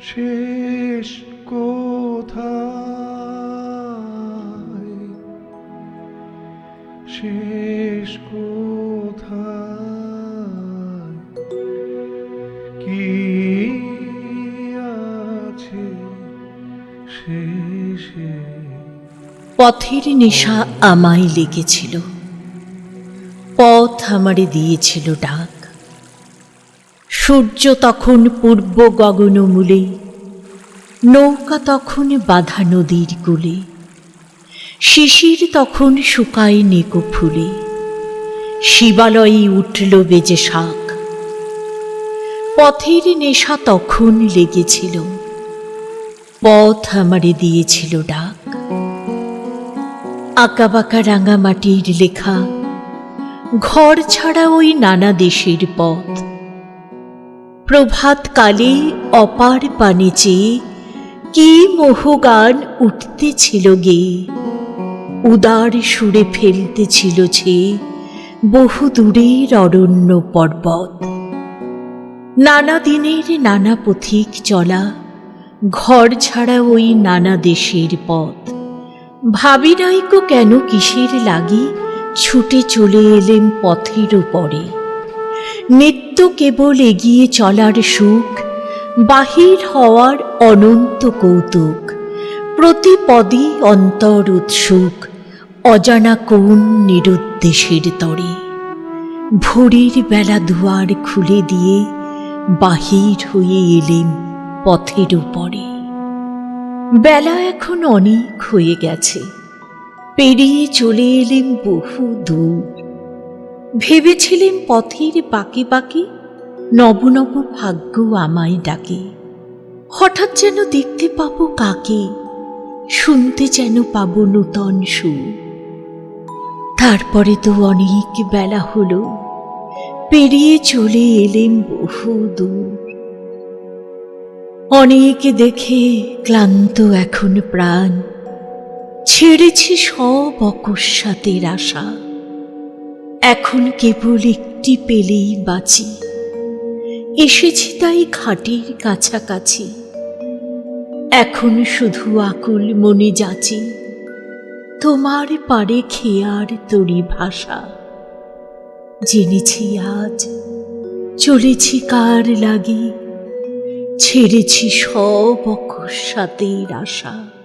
শেষ কোথায়? শেষ কোথায়? কি আছে শেষে? পথের নেশা আমায় লেগেছিল। পথ আমারে দিয়েছিল ডাক। সূর্য তখন পূর্ব গগনমূলে, নৌকা তখন বাধা নদীর কূলে, শিশির তখন শুকায় নেকো ফুলে, শিবালয়ে উঠল বেজে শাক। পথের নেশা তখন লেগেছিল, পথ আমারে দিয়েছিল ডাক। আঁকাবাঁকা রাঙা মাটির লেখা, ঘর ছাড়া ওই নানা দেশের পথ। প্রভাত কালে অপার পানে চেয়ে কি মোহগান উঠতেছিল গে? উদার সুরে ফেলতেছিল যে, বহু দূরের অরণ্য পর্বত। নানা দিনের নানা পথিক চলা, ঘর ছাড়া ওই নানা দেশের পথ। ভাবি নাইকো কেন কিসের লাগি ছুটে চলে এলেম পথের উপরে? নিত্য কেবল এগিয়ে চলার সুখ, বাহির হওয়ার অনন্ত কৌতুক, প্রতি পদই অন্তর উৎসুক, অজানা কোন নিরুদ্দেশের তরে। ভোরের বেলা দুয়ার খুলে দিয়ে বাহির হয়ে এলেম পথের উপরে। বেলা এখন অনেক হয়ে গেছে। পেরিয়ে চলে এলেম বহু দূর। ভেবেছিলেম পথের বাঁকে বাঁকে নব নব ভাগ্য আমায় ডাকে। হঠাৎ যেন দেখতে পাবো কাকে, শুনতে যেন পাবো নূতন সুর। তারপরে তো অনেক বেলা হলো, পেরিয়ে চলে এলেম বহু দূর। অনেক দেখে ক্লান্ত এখন প্রাণ, ছেড়েছি সব অকস্মাতের আশা। এখন কেবল একটি পেলেই বাঁচি। এসেছি তাই ঘাটির কাছাকাছি। এখন শুধু আকুল মনে যাচি। তোমার পারে খেয়ার তরি ভাষা। জেনেছি আজ, চলেছি কার লাগি। ছেড়েছি সব অকস্মাতের আশা।